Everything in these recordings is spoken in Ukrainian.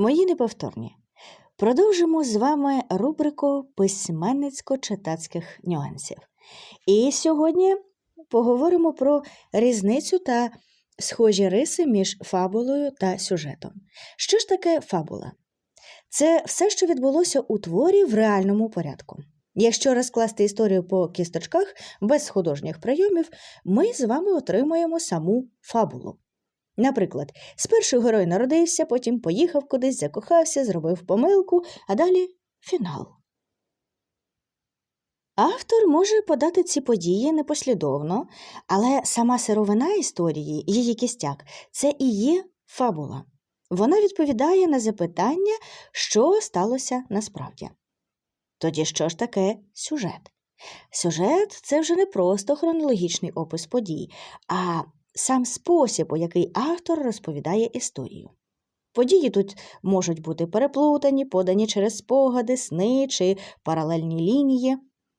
Мої неповторні. Продовжимо з вами рубрику письменницько-читацьких нюансів. І сьогодні поговоримо про різницю та схожі риси між фабулою та сюжетом. Що ж таке фабула? Це все, що відбулося у творі в реальному порядку. Якщо розкласти історію по кісточках без художніх прийомів, ми з вами отримаємо саму фабулу. Наприклад, спершу герой народився, потім поїхав кудись, закохався, зробив помилку, а далі фінал. Автор може подати ці події непослідовно, але сама сировина історії, її кістяк, це і є фабула. Вона відповідає на запитання, що сталося насправді. Тоді що ж таке сюжет? Сюжет це вже не просто хронологічний опис подій, а сам спосіб, у який автор розповідає історію. Події тут можуть бути переплутані, подані через спогади, сни чи паралельні лінії,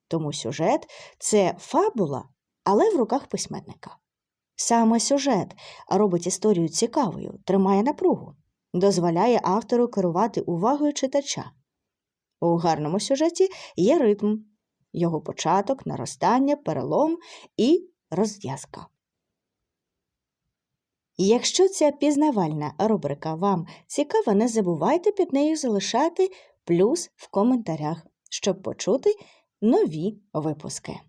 тому сюжет це фабула, але в руках письменника. Саме сюжет робить історію цікавою, тримає напругу, дозволяє автору керувати увагою читача. У гарному сюжеті є ритм, його початок, наростання, перелом і розв'язка. Якщо ця пізнавальна рубрика вам цікава, не забувайте під нею залишати плюс в коментарях, щоб почути нові випуски.